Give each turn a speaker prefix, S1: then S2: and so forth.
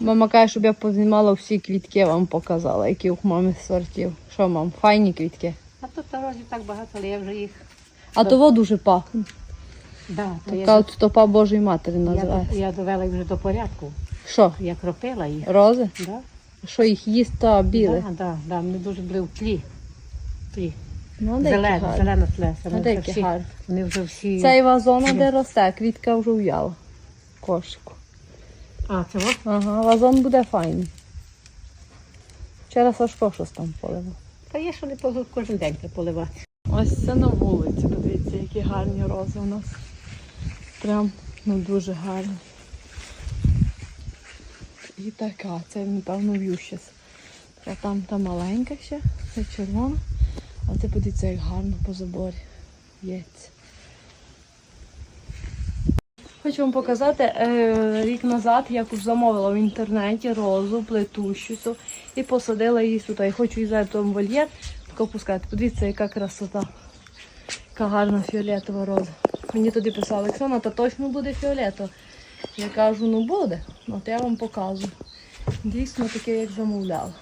S1: Мама каже, щоб я познімала всі квітки, вам показала, які у мами сортів. Що мам, файні квітки.
S2: А тут дорозі так багато, але я вже їх.
S1: А того дуже пахне.
S2: Да, то я,
S1: стопа Божої Матері називається.
S2: я довела їх вже до порядку.
S1: Що?
S2: Я кропила їх.
S1: Рози?
S2: Да?
S1: Що їх їсть, то біле.
S2: Да, да, да. Вони дуже були в тлі. тлі.
S1: Ну,
S2: Зелена, зелена тлеса. Вони, вони вже всі.
S1: Цей вазон, де росте, квітка вже в'яла. Кошику.
S2: А, цього?
S1: Ага, вазон буде файний. Вчора Сашко щось там поливав.
S2: Та є, що не по- кожен день поливати.
S1: Ось це на вулиці. Подивіться, які гарні рози у нас. Прям ну дуже гарні. І така, це напевно в'ющас. А там та маленька ще, це червона. А це подивіться, як гарно по заборі. Ється. Хочу вам показати е, рік назад, уж замовила в інтернеті розу, плетущу і посадила її сюди. Хочу її взяти в вольєр, тако пускати. Подивіться, яка красота. Яка гарна фіолетова роза. Мені тоді писали, Оксана, та точно буде фіолетова. Я кажу, ну буде. От я вам показую. Дійсно таке, як замовляла.